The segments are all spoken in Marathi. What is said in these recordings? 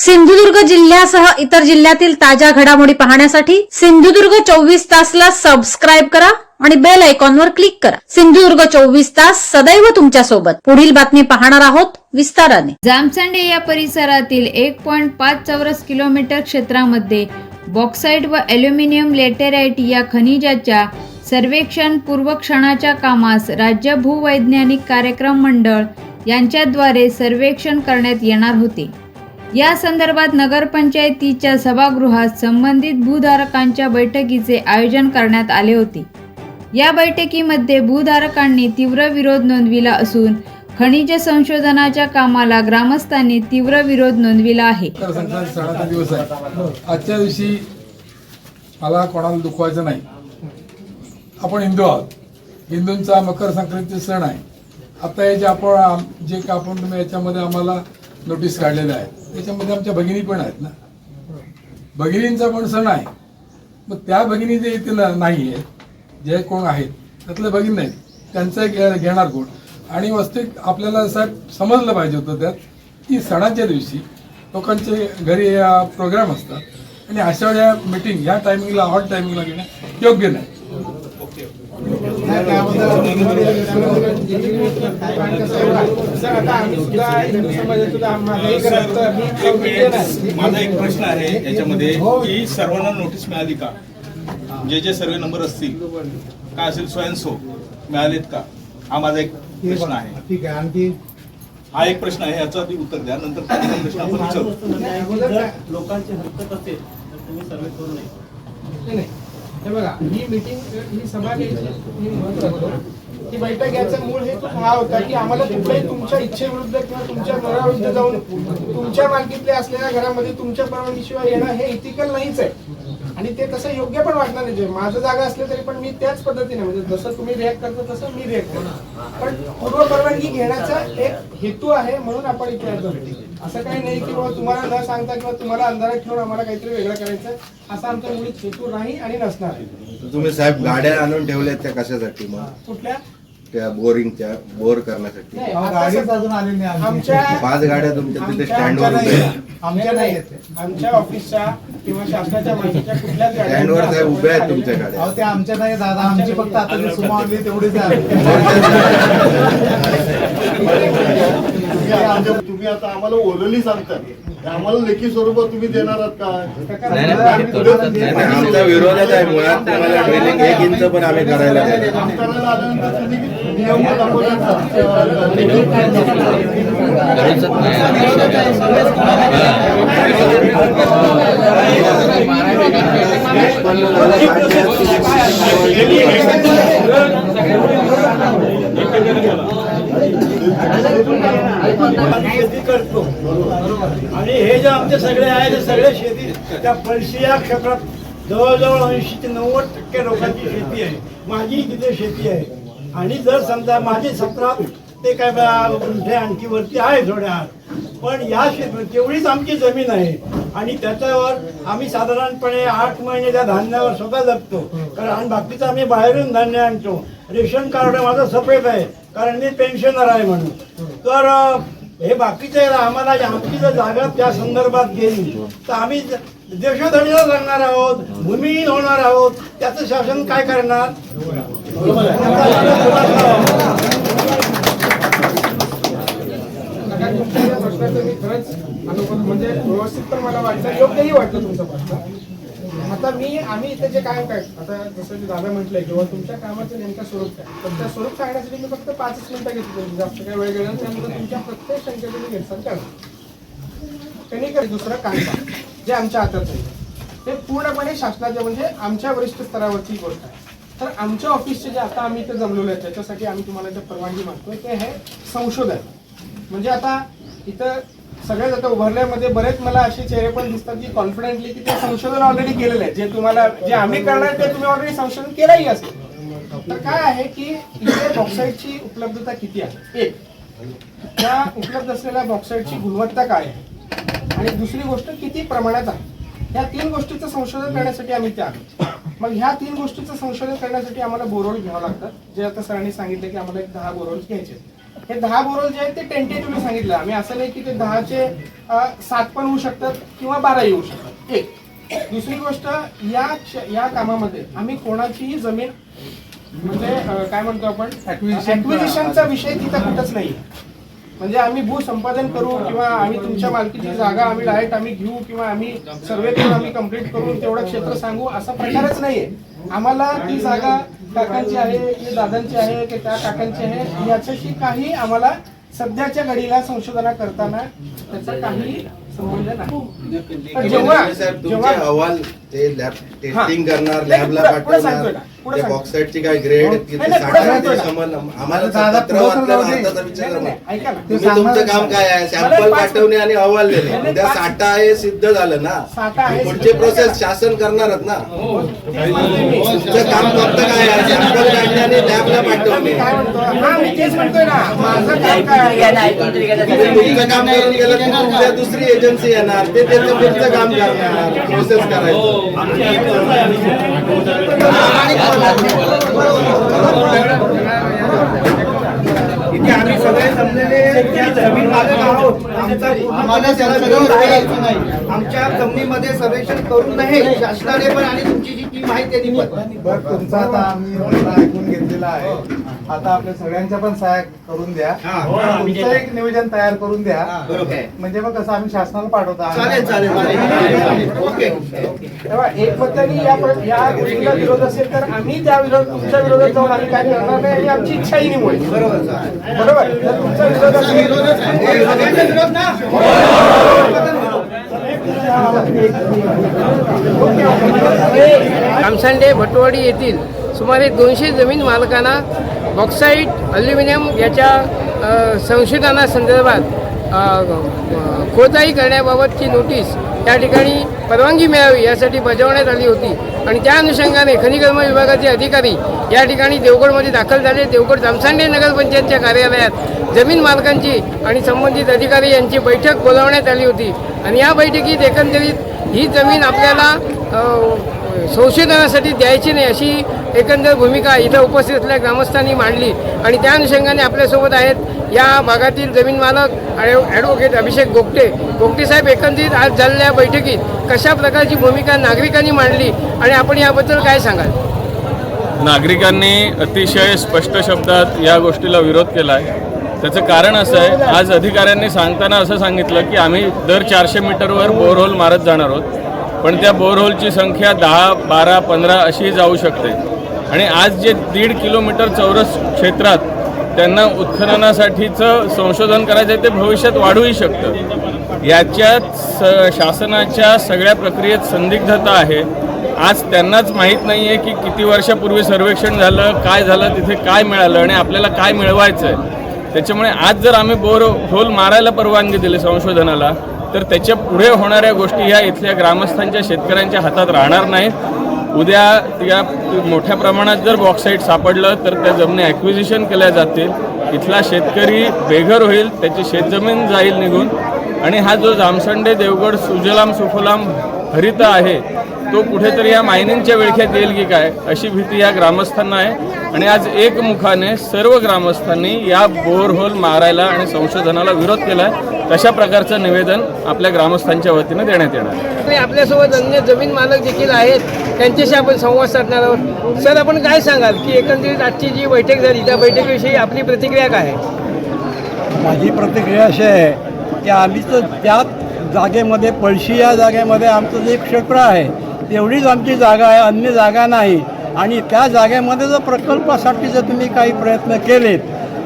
सिंधुदुर्ग जिल्ह्यासह इतर जिल्ह्यातील ताज्या घडामोडी पाहण्यासाठी सिंधुदुर्ग चोवीस तासला सबस्क्राईब करा आणि बेल आयकॉनवर क्लिक करा. सिंधुदुर्ग चोवीस तास सदैव तुमच्यासोबत पुढील बातमी पाहणार आहोत विस्ताराने. जामसंडे या परिसरातील एक पॉईंट पाच चौरस किलोमीटर क्षेत्रामध्ये बॉक्साईट व अल्युमिनियम लेटेराईट या खनिजाच्या सर्वेक्षण पूर्वक्षणाच्या कामास राज्य भूवैज्ञानिक कार्यक्रम मंडळ यांच्याद्वारे सर्वेक्षण करण्यात येणार होते. या संदर्भात नगरपंचायतीच्या सभागृहात संबंधित भूधारकांच्या बैठकीचे आयोजन करण्यात आले होते. या बैठकीमध्ये भूधारकांनी तीव्र विरोध नोंदविला असून खनिज संशोधनाच्या कामाला ग्रामस्थांनी तीव्र विरोध नोंदविला आहे. दिवस आहे. आजच्या दिवशी मला कोणाला दुखवायचं नाही. आपण हिंदू आहोत. हिंदूंचा मकर संक्रांती सण आहे. आता हे जे आपण जे का आपण तुम्ही याच्यामध्ये आम्हाला नोटीस काढलेल्या आहेत. त्याच्यामध्ये आमच्या भगिनी पण आहेत ना. भगिनींचा पण सण आहे. मग त्या भगिनी जे इथे नाही आहेत जे कोण आहेत त्यातले भगिनी नाहीत. त्यांचं एक घेणार कोण? आणि वास्तविक आपल्याला साहेब समजलं पाहिजे होतं त्यात की सणाच्या दिवशी लोकांचे घरी प्रोग्राम असतात. आणि अशा वेळेला मिटिंग ह्या टायमिंगला हॉट टायमिंगला घेणं योग्य नाही. माझा एक प्रश्न आहे. याच्यामध्ये की सर्वांना नोटीस मिळाली का? जे जे सर्वे नंबर असतील काय असेल स्वयंसो मिळालेत का? हा माझा एक प्रश्न आहे ठीक आहे आणखी हा एक प्रश्न आहे याचा आधी उत्तर द्या नंतर प्रश्न आपण विचारू लोकांची हरकत असेल तर तुम्ही सर्वे करू नये. हे बघा ही मीटिंग ही सभा घ्यायची ही बैठक घ्यायचा मूळ हेतू हा होता की आम्हाला कुठल्याही तुमच्या इच्छेविरुद्ध किंवा तुमच्या मनाविरुद्ध जाऊन तुमच्या मालकीतल्या असलेल्या घरामध्ये तुमच्या परवानगीशिवाय येणं हे इथिकल नाहीच आहे. आणि ते तसं योग्य पण वाटणार नाही. जे माझं जागा असले तरी पण मी त्याच पद्धतीने म्हणजे जसं तुम्ही रिॲक्ट करता तसं मी रिॲक्ट करतो. पण पूर्व परवानगी घेण्याचा एक हेतू आहे म्हणून आपण इथे. असं काही नाही की बाबा तुम्हाला न सांगता किंवा तुम्हाला अंधारात ठेवून आम्हाला काहीतरी वेगळं करायचं असा आमचा मुळीच हेतू नाही आणि नसणार. आहे तुम्ही साहेब गाड्या आणून ठेवल्यात त्या कशासाठी मग? कुठल्या? त्या बोरिंगच्या बोर करण्यासाठी. नाही, आमच्या पाच गाड्या तुमच्या तिथे स्टँडवर आमच्या उभ्या नाही. आहेत. आमच्या नाही आमच्या ऑफिसच्या किंवा शासनाच्या कुठल्याच स्टँडवर साहेब उभ्या आहेत तुमच्या. गाड्या. अहो ते आमच्या नाही दादा. आमची फक्त आता जी तेवढीच आहे. तुम्ही आता आम्हाला ओरली सांगता आम्हाला लेखी स्वरूपात तुम्ही देणार आहात का? नाही, नाही, आमचा विरोधच आहे मुळात तुम्हाला ड्रिलिंग एक इंच पण आम्ही करायला नियम शेती करतो आणि हे जे आमचे सगळे आहे ते सगळे शेती त्या पळशी या क्षेत्रात जवळजवळ ऐंशी ते नव्वद टक्के लोकांची शेती आहे. माझी तिथे शेती आहे. आणि जर समजा माझी सतरा ते काय बा- आणखी वरती आहे थोड्या पण या शेत तेवढीच आमची जमीन आहे. आणि त्याच्यावर आम्ही साधारणपणे आठ महिने त्या धान्यावर स्वतः जगतो. कारण बाकीचं आम्ही बाहेरून धान्य आणतो. रेशन कार्ड माझं सफेद आहे. कारण मी पेन्शनर आहे म्हणून. तर हे बाकीचे आम्हाला आमची जर जागा त्या संदर्भात गेली. तर आम्ही देशोधडीला लागणार आहोत भूमिहीन होणार आहोत त्याचं शासन काय करणार? खरंच म्हणजे व्यवस्थित पण मला वाटलं योग्यही वाटलं तुमचा प्रश्न. आता मी आम्ही इथे जे काय काय आता जसं की दादा म्हटलंय किंवा तुमच्या कामाचं नेमकं स्वरूप काय तर त्या स्वरूप सांगण्यासाठी मी फक्त पाचच मिनिटं घेतली जास्त काय वेळ गेला त्यामुळे तुमच्या प्रत्येक शंकेचं मी निरसन करणार त्यांनी काही दुसरं काम जे आमच्या हातात नाही ते पूर्णपणे शासनाच्या म्हणजे आमच्या वरिष्ठ स्तरावरची गोष्ट आहे. तर आमच्या ऑफिसचे जे आता आम्ही इथे जमलेलो आहे त्याच्यासाठी आम्ही तुम्हाला जे परवानगी मागतोय ते हे संशोधन. म्हणजे आता इथं सगळ्यात आता उभारल्यामध्ये बरेच मला असे चेहरे पण दिसतात की कॉन्फिडेंटली की ते संशोधन ऑलरेडी केलेलं आहे. जे तुम्हाला जे आम्ही करणार ते तुम्ही ऑलरेडी संशोधन केलंही असेल. तर काय आहे की इथे बॉक्साईटची उपलब्धता किती आहे? एक. त्या उपलब्ध असलेल्या बॉक्साईटची गुणवत्ता काय आहे? आणि दुसरी गोष्ट किती प्रमाणात आहे? ह्या तीन गोष्टीचं संशोधन करण्यासाठी आम्ही त्या मग ह्या तीन गोष्टीचं संशोधन करण्यासाठी आम्हाला बोरोल घ्यावं लागतात जे आता सरांनी सांगितलं की आम्हाला एक दहा बोरोल घ्यायचे आहेत. हे दहा बोरल जे आहेत ते टेंटेटिव्हली सांगितलं. आम्ही असं नाही की ते दहाचे सात पण होऊ शकतात किंवा बारा येऊ शकतात. एक. दुसरी गोष्ट या या कामामध्ये आम्ही कोणाचीही जमीन म्हणजे काय म्हणतो आपण? ऍक्विजिशनचा विषय तिथं कुठंच नाही. म्हणजे आम्ही भूसंपादन करू किंवा आम्ही तुमच्या मालकीची जागा आम्ही डायरेक्ट आम्ही घेऊ किंवा आम्ही सर्वे करून आम्ही कंप्लीट करून तेवढं क्षेत्र सांगू असा प्रकारच नाहीये. आम्हाला ती जागा काकांची आहे की दादांची आहे की त्या काकांची आहे याच्याशी काही आम्हाला सध्याच्या घडीला संशोधना करताना त्याचा काही संबंध नाही. पण जेव्हा जेव्हा अहवाल ते लॅब टेस्टिंग करणार लॅबला पाठवणार. ना, पुढे ते सांगतोय. बॉक्साईटची काय ग्रेड साठा ते. समजलं. आम्हाला दादा, पत्र पुढे वाचल्यावर सांगतोय. अर्थाचा विचार नाही, करा. नाही, नाही, ऐका ना. ते तुम्ही तुमचं काम काय आहे? सॅम्पल पाठवणे आणि अहवाल देणे उद्या साठा आहे सिद्ध झालं ना. साठा आहे, पुढचे प्रोसेस. शासन करणारच ना. तेच म्हणतोय मी. तुमचं काम फक्त काय आहे? सॅम्पल काढणे आणि लॅबला पाठवणे. काय म्हणतो? हा मी तेच म्हणतोय ना. माझं काम काय आहे? तुम्ही तुमचं काम करून गेलं की उद्या दुसरी एजन्सी येणार. ते त्याचं पुढचं काम करणार. प्रोसेस करायचं. आम्ही सगळे जमलेले त्या जमीन मालक आहोत. आमचा आम्हाला त्याला सगळं करायचं नाही. आमच्या जमिनीमध्ये सर्वेक्षण करू नये शासनाने पण आणि तुमची जी टीम आहे त्यांनी पण. बरं तुमचा आता आम्ही ऐकून घेतलेला आहे. आता आपल्या सगळ्यांच्या पण सहाय्य करून द्या. तुमचं एक नियोजन तयार करून द्या. म्हणजे मग कसं आम्ही शासनाला पाठवतो. तेव्हा एकमताने या गोष्टीला विरोध असेल तर आम्ही त्या विरोध तुमच्या विरोधात जाऊन आम्ही काय करणार नाही आणि आमची इच्छाही नाही बरोबर चालेल. बरोबर? जर तुमचा विरोध असेल कामसांडे भटवाडी येथील सुमारे दोनशे जमीन मालकांना बॉक्साईट अल्युमिनियम याच्या संशोधनासंदर्भात खोदाई करण्याबाबतची नोटीस त्या ठिकाणी परवानगी मिळावी यासाठी बजावण्यात आली होती. आणि त्या अनुषंगाने खनिकर्म विभागाचे अधिकारी या ठिकाणी देवगडमध्ये दाखल झाले. देवगड जामसांडे नगरपंचायतच्या कार्यालयात जमीन मालकांची आणि संबंधित अधिकारी यांची बैठक बोलावण्यात आली होती. आणि या बैठकीत एकंदरीत ही जमीन आपल्याला संशोधनासाठी द्यायची नाही अशी एकंदर भूमिका इथं उपस्थित असलेल्या ग्रामस्थांनी मांडली. आणि त्या अनुषंगाने आपल्यासोबत आहेत या भागातील जमीन मालक आणि ॲडव्होकेट अभिषेक गोगटे. गोगटे साहेब एकंदरीत आज झालेल्या बैठकीत कशा प्रकारची भूमिका नागरिकांनी मांडली आणि आपण याबद्दल काय सांगाल? नागरिकांनी अतिशय स्पष्ट शब्दात या गोष्टीला विरोध केला आहे त्याचं कारण असं आहे आज अधिकाऱ्यांनी सांगताना असं सांगितलं की आम्ही दर चारशे मीटरवर बोरहोल मारत जाणार आहोत. पण त्या बोरहोलची संख्या दहा बारा पंधरा अशी जाऊ शकते. आणि आज जे दीड किलोमीटर चौरस क्षेत्रात त्यांना उत्खननासाठीचं संशोधन करायचं आहे ते भविष्यात वाढूही शकतं. याच्यात स शासनाच्या सगळ्या प्रक्रियेत संदिग्धता आहे. आज त्यांनाच माहीत नाही आहे की किती वर्षापूर्वी सर्वेक्षण झालं काय झालं तिथे काय मिळालं आणि आपल्याला काय मिळवायचं आहे. त्याच्यामुळे आज जर आम्ही बोर होल मारायला परवानगी दिली संशोधनाला तर त्याच्या पुढे होणाऱ्या गोष्टी ह्या इथल्या ग्रामस्थांच्या शेतकऱ्यांच्या हातात राहणार नाहीत. उद्या या मोठ्या प्रमाणात जर बॉक्साईट सापडलं तर त्या जमिनी ॲक्विजिशन केल्या जातील. इथला शेतकरी बेघर होईल त्याची शेतजमीन जाईल निघून. आणि हा जो जामसंडे देवगड सुजलाम सुफलाम हरित आहे तो कुठेतरी या मायनिंगच्या विळख्यात येईल की काय अशी भीती या ग्रामस्थांना आहे. आणि आज एकमुखाने सर्व ग्रामस्थांनी या बोरहोल मारायला आणि संशोधनाला विरोध केला आहे तशा प्रकारचं निवेदन आपल्या ग्रामस्थांच्या वतीनं देण्यात येणार आहे. आणि आपल्यासोबत अन्य जमीन मालक देखील आहेत त्यांच्याशी आपण संवाद साधणार आहोत. सर आपण काय सांगाल की एकंदरीत आजची जी बैठक झाली त्या बैठकीविषयी आपली प्रतिक्रिया काय आहे? माझी प्रतिक्रिया अशी आहे की आम्ही तर त्याच जागेमध्ये पळशी या जागेमध्ये आमचं जे क्षेत्र आहे एवढीच आमची जागा आहे अन्य जागा नाही. आणि त्या जागेमध्ये जर प्रकल्पासाठी जर तुम्ही काही प्रयत्न केलेत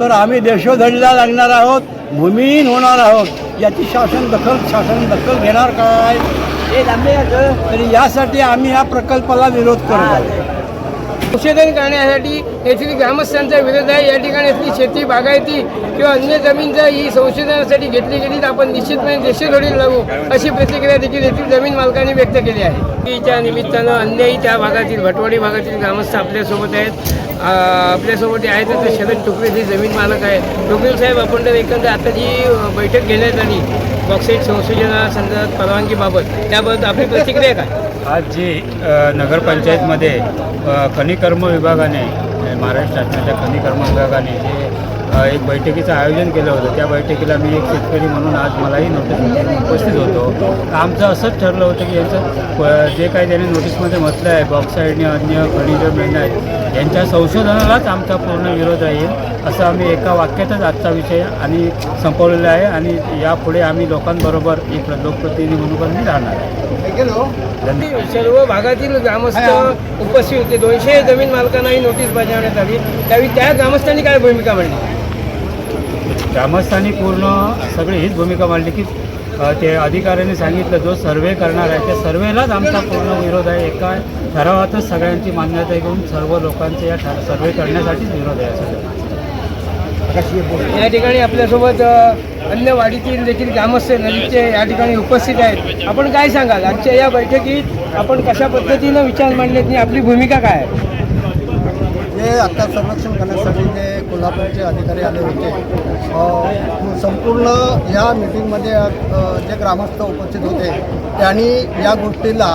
तर आम्ही देशोधडीला लागणार आहोत भूमिहीन होणार आहोत. याची शासन दखल शासन दखल घेणार काय? तरी यासाठी आम्ही या प्रकल्पाला विरोध करतो संशोधन करण्यासाठी येथील ग्रामस्थांचा विरोध आहे. या ठिकाणी येथील शेती बागायती किंवा अन्य जमीन जर ही संशोधनासाठी घेतली गेली तर आपण निश्चितपणे देशोधडी लागू. अशी प्रतिक्रिया देखील येथील जमीन मालकांनी व्यक्त केली आहे. च्या निमित्तानं अन्यही त्या भागातील भटवाडी भागातील ग्रामस्थ आपल्यासोबत आहेत. आपल्यासोबत आहेत तर शरद टुकरे हे जमीन मालक आहे टुकरे साहेब आपण तर एकंदर आता जी बैठक घेण्यात आली बॉक्साईट संशोधनासंदर्भात परवानगीबाबत त्याबद्दल आपली प्रतिक्रिया काय? आज जी नगरपंचायतमध्ये खनिकर्म विभागाने महाराष्ट्र शासनाच्या खनिकर्म विभागाने जे एक बैठकीचं आयोजन केलं होतं त्या बैठकीला मी एक शेतकरी म्हणून आज मलाही नोटीस उपस्थित होतो. आमचं असंच ठरलं होतं की यांचं प- जे काही त्याने नोटीसमध्ये म्हटलं आहे बॉक्साईडने अन्य खनिज मिळणं आहेत यांच्या संशोधनालाच आमचा पूर्ण विरोध राहील असं आम्ही एका वाक्यातच आजचा विषय आणि संपवलेला आहे आणि यापुढे आम्ही लोकांबरोबर एक लोकप्रतिनिधी म्हणून पण मी राहणार आहे. सर्व भागातील ग्रामस्थ उपस्थित होते. दोनशे जमीन मालकांनाही नोटीस बजावण्यात आली. त्यावेळी त्या ग्रामस्थांनी काय भूमिका मांडली? ग्रामस्थांनी पूर्ण सगळी हीच भूमिका मांडली की ते अधिकाऱ्यांनी सांगितलं जो सर्वे करणार आहे त्या सर्वेलाच आमचा पूर्ण विरोध आहे. एका ठरावातच सगळ्यांची मान्यता घेऊन सर्व लोकांचे या ठर सर्वे करण्यासाठीच विरोध आहे सगळं या ठिकाणी आपल्यासोबत अन्य वाडीतील देखील ग्रामस्थ नजीकचे या ठिकाणी उपस्थित आहेत. आपण काय सांगाल? आजच्या या बैठकीत आपण कशा पद्धतीनं विचार मांडलेत आणि आपली भूमिका काय आहे? ते आता संरक्षण करण्यासाठी ते कोल्हापूरचे अधिकारी आले होते. संपूर्ण या मिटिंगमध्ये जे ग्रामस्थ उपस्थित होते त्यांनी या गोष्टीला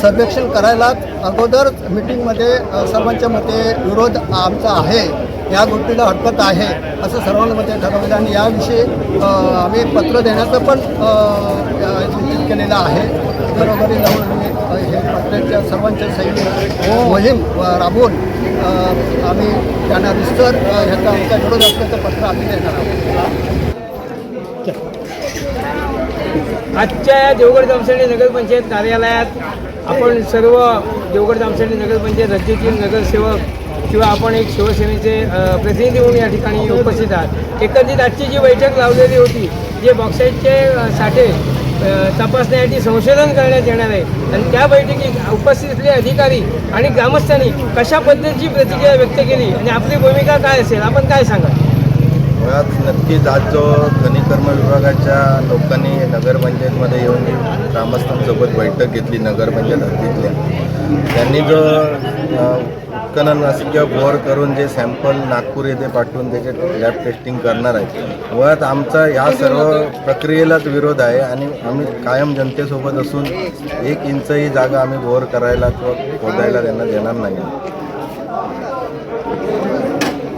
सर्वेक्षण करायलाच अगोदर मिटिंगमध्ये सर्वांच्या मते विरोध आमचा आहे. या गोष्टीला हरकत आहे असं सर्वांना मते ठरवलं आणि याविषयी आम्ही पत्र देण्याचं पण सूचित केलेलं आहे. घरोघरी जाऊन आम्ही हे पत्राच्या सर्वांच्या सही मोहीम अ, राबवून आम्ही त्यांना विस्तर ह्याचा आमचा विरोध असल्याचं पत्र आम्ही देणार आहोत. आजच्या या देवगड जामसंडी नगरपंचायत कार्यालयात आपण सर्व देवगड जामसंडी नगरपंचायत राज्यातील नगरसेवक किंवा आपण एक शिवसेनेचे प्रतिनिधी म्हणून या ठिकाणी उपस्थित आहात. एकंदरीत आजची जी बैठक लावलेली होती जे बॉक्साईटचे साठे तपासण्यासाठी संशोधन करण्यात येणार आहे आणि त्या बैठकीत उपस्थित असलेले अधिकारी आणि ग्रामस्थांनी कशा पद्धतीची प्रतिक्रिया व्यक्त केली आणि आपली भूमिका काय असेल? आपण काय सांगा मुळात नक्कीच आज जो खनिकर्म विभागाच्या लोकांनी नगरपंचायतमध्ये येऊन ग्रामस्थांसोबत बैठक घेतली नगरपंचायत हद्दीतल्या त्यांनी जो अ, किंवा बोर करून जे सॅम्पल नागपूर येथे पाठवून त्याचे लॅब टेस्टिंग करणार आहेत. मुळात आमचा या सर्व प्रक्रियेलाच विरोध आहे आणि आम्ही कायम जनतेसोबत असून एक इंचही जागा आम्ही भोर करायला किंवा खोदायला त्यांना देणार नाही.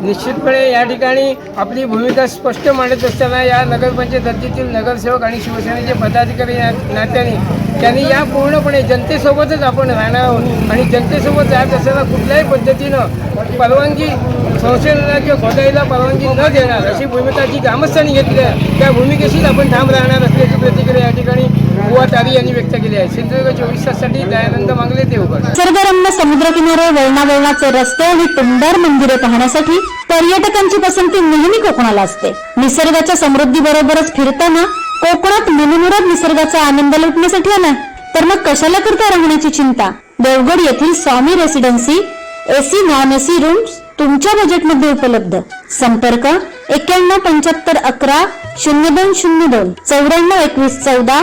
निश्चितपणे या ठिकाणी आपली भूमिका स्पष्ट मांडत असताना या नगरपंचायत हद्दीतील नगरसेवक आणि शिवसेनेचे पदाधिकारी या नात्याने त्यांनी या पूर्णपणे जनतेसोबतच आपण राहणार आहोत. आणि जनतेसोबत जात असताना कुठल्याही पद्धतीनं परवानगी संशोधनाला किंवा खोदाईला परवानगी न देणार अशी भूमिका जी ग्रामस्थांनी घेतली आहे त्या भूमिकेशीच आपण ठाम राहणार असल्याची प्रतिक्रिया या ठिकाणी बुवा तारी यांनी व्यक्त केली आहे. सिंधुदुर्ग चोवीस ताससाठी दयानंद मांगले देवगड निसर्गरम्य समुद्रकिनारे वळणावळणाचे रस्ते आणि टुमदार मंदिरे पाहण्यासाठी पर्यटकांची पसंती नेहमी कोकणाला असते. निसर्गाच्या समृद्धी बरोबरच फिरताना कोकणात मनमुराद निसर्गाचा आनंद लुटण्यासाठी आला तर मग कशाला करता राहण्याची चिंता? देवगड येथील Swami residency AC non AC rooms तुमच्या बजेटमध्ये उपलब्ध. संपर्क एक्क्याण्णव पंच्याहत्तर अकरा शून्य दोन शून्य दोन चौऱ्याण्णव एकवीस चौदा